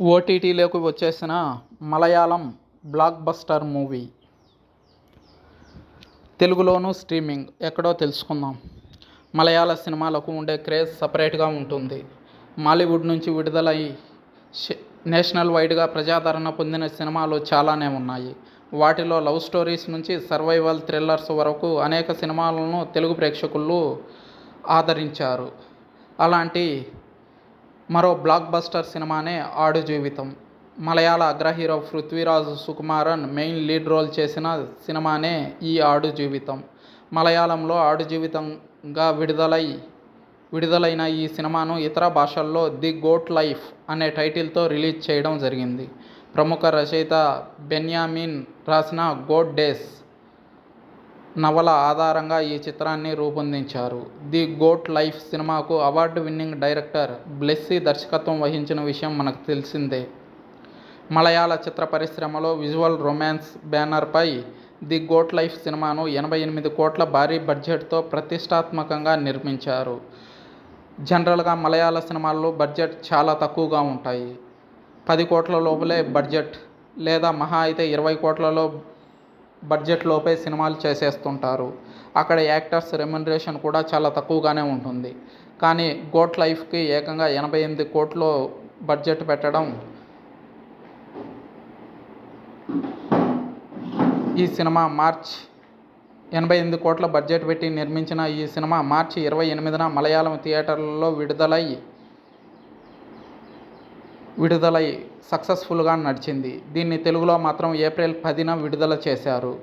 ఓటీటీలోకి వచ్చేసిన Malayalam blockbuster movie. తెలుగులోనూ streaming. ఎక్కడో తెలుసుకుందాం. మలయాళ సినిమాలకు ఉండే క్రేజ్ సపరేట్గా ఉంటుంది. మాలీవుడ్ నుంచి విడుదలై నేషనల్ వైడ్గా ప్రజాదరణ పొందిన సినిమాలు చాలానే ఉన్నాయి. వాటిలో లవ్ స్టోరీస్ నుంచి సర్వైవల్ థ్రిల్లర్స్ వరకు అనేక సినిమాలను తెలుగు ప్రేక్షకులు ఆదరించారు. అలాంటి మరో బ్లాక్ బస్టర్ సినిమానే ఆడు జీవితం మలయాళ అగ్ర hero Prithviraj Sukumaran main lead role చేసిన సినిమానే ఈ ఆడు జీవితం మలయాళంలో ఆడు జీవితంగా విడుదలై విడుదలైన ఈ సినిమాను ఇతర భాషల్లో ది గోట్ లైఫ్ అనే టైటిల్తో రిలీజ్ చేయడం జరిగింది. ప్రముఖ రచయిత బెన్యామిన్ రాసిన గోడ్ డేస్ నవల ఆధారంగా ఈ చిత్రాన్ని రూపొందించారు. ది గోట్ లైఫ్ సినిమాకు అవార్డు విన్నింగ్ డైరెక్టర్ బ్లెస్సీ దర్శకత్వం వహించిన విషయం మనకు తెలిసిందే. మలయాళ చిత్ర పరిశ్రమలో విజువల్ రొమాన్స్ బ్యానర్పై ది గోట్ లైఫ్ సినిమాను ఎనభై ఎనిమిది కోట్ల భారీ బడ్జెట్తో ప్రతిష్టాత్మకంగా నిర్మించారు. జనరల్గా మలయాళ సినిమాల్లో బడ్జెట్ చాలా తక్కువగా ఉంటాయి. పది కోట్ల లోపలే బడ్జెట్ లేదా మహా అయితే ఇరవై కోట్లలో బడ్జెట్ లోపే సినిమాలు చేసేస్తుంటారు. అక్కడ యాక్టర్స్ రెమ్యునరేషన్ కూడా చాలా తక్కువగానే ఉంటుంది. కానీ గోట్ లైఫ్కి ఏకంగా ఎనభై ఎనిమిది కోట్లు బడ్జెట్ పెట్టడం ఈ సినిమా మార్చ్ ఎనభై ఎనిమిది కోట్ల బడ్జెట్ పెట్టి నిర్మించిన ఈ సినిమా మార్చి ఇరవై ఎనిమిదిన మలయాళం థియేటర్లలో విడుదలై విడుదలై సక్సెస్ఫుల్గా నడిచింది. దీన్ని తెలుగులో మాత్రం ఏప్రిల్ పదిన విడుదల చేశారు.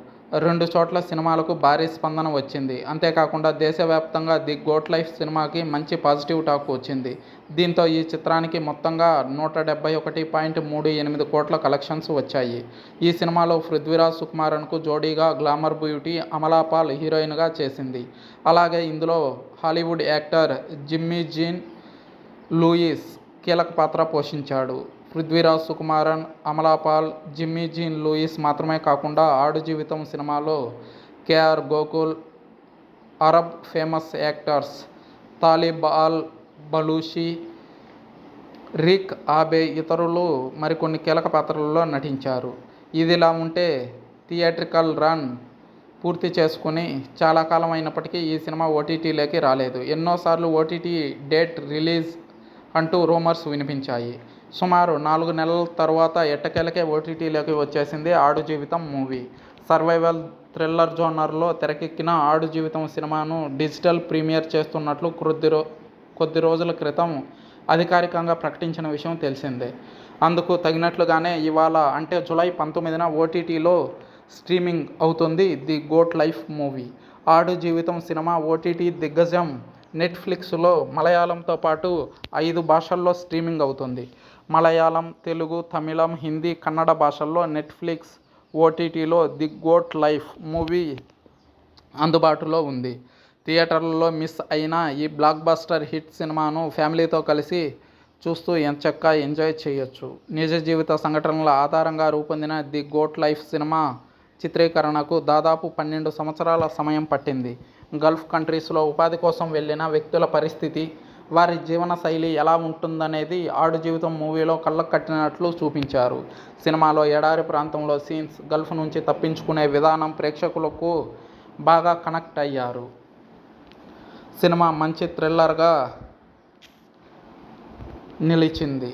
రెండు చోట్ల సినిమాలకు భారీ స్పందన వచ్చింది. అంతేకాకుండా దేశవ్యాప్తంగా ది గోట్ లైఫ్ సినిమాకి మంచి పాజిటివ్ టాక్ వచ్చింది. దీంతో ఈ చిత్రానికి మొత్తంగా నూట డెబ్బై ఒకటి పాయింట్ మూడు ఎనిమిది కోట్ల కలెక్షన్స్ వచ్చాయి. ఈ సినిమాలో పృథ్వీరాజ్ సుకుమారన్కు జోడీగా గ్లామర్ బ్యూటీ అమలాపాల్ హీరోయిన్గా చేసింది. అలాగే ఇందులో Hollywood actor Jimmy Jean Louis కీలక పాత్ర పోషించాడు. Prithviraj Sukumaran Amala Paul Jimmy Jean Louis మాత్రమే కాకుండా ఆడు జీవితం సినిమాలో KR Gokul Arab famous actors Talib Al Balushi Rik Aby ఇతరులు మరికొన్ని కీలక పాత్రలలో నటించారు. ఇదిలా ఉంటే థియేట్రికల్ రన్ పూర్తి చేసుకుని చాలా కాలం అయినప్పటికీ ఈ సినిమా ఓటీటీలోకి రాలేదు. ఎన్నోసార్లు ఓటీటీ డేట్ రిలీజ్ అంటూ రూమర్స్ వినిపించాయి. సుమారు నాలుగు నెలల తర్వాత ఎట్టకేలకే ఓటీటీలోకి వచ్చేసింది ఆడు జీవితం మూవీ. సర్వైవల్ థ్రిల్లర్ జోనర్లో తెరకెక్కిన ఆడు జీవితం సినిమాను డిజిటల్ ప్రీమియర్ చేస్తున్నట్లు కొద్ది రో కొద్ది రోజుల క్రితం అధికారికంగా ప్రకటించిన విషయం తెలిసిందే. అందుకు తగినట్లుగానే ఇవాళ అంటే జూలై పంతొమ్మిదిన ఓటీటీలో స్ట్రీమింగ్ అవుతుంది ది గోట్ లైఫ్ మూవీ. ఆడు జీవితం సినిమా ఓటీటీ దిగ్గజం నెట్ఫ్లిక్స్లో మలయాళంతో పాటు ఐదు భాషల్లో స్ట్రీమింగ్ అవుతుంది. మలయాళం తెలుగు తమిళం హిందీ కన్నడ భాషల్లో నెట్ఫ్లిక్స్ ఓటీటీలో ది గోట్ లైఫ్ మూవీ అందుబాటులో ఉంది. థియేటర్లలో మిస్ అయిన ఈ బ్లాక్ బస్టర్ హిట్ సినిమాను ఫ్యామిలీతో కలిసి చూస్తూ ఎంచక్కా ఎంజాయ్ చేయొచ్చు. నిజ జీవిత సంఘటనల ఆధారంగా రూపొందిన ది గోట్ లైఫ్ సినిమా చిత్రీకరణకు దాదాపు పన్నెండు సంవత్సరాల సమయం పట్టింది. గల్ఫ్ కంట్రీస్లో ఉపాధి కోసం వెళ్ళిన వ్యక్తుల పరిస్థితి వారి జీవన శైలి ఎలా ఉంటుందనేది ఆడు జీవితం మూవీలో కళ్ళకు కట్టినట్లు చూపించారు. సినిమాలో ఎడారి ప్రాంతంలో సీన్స్ గల్ఫ్ నుంచి తప్పించుకునే విధానం ప్రేక్షకులకు బాగా కనెక్ట్ అయ్యారు. సినిమా మంచి థ్రిల్లర్గా నిలిచింది.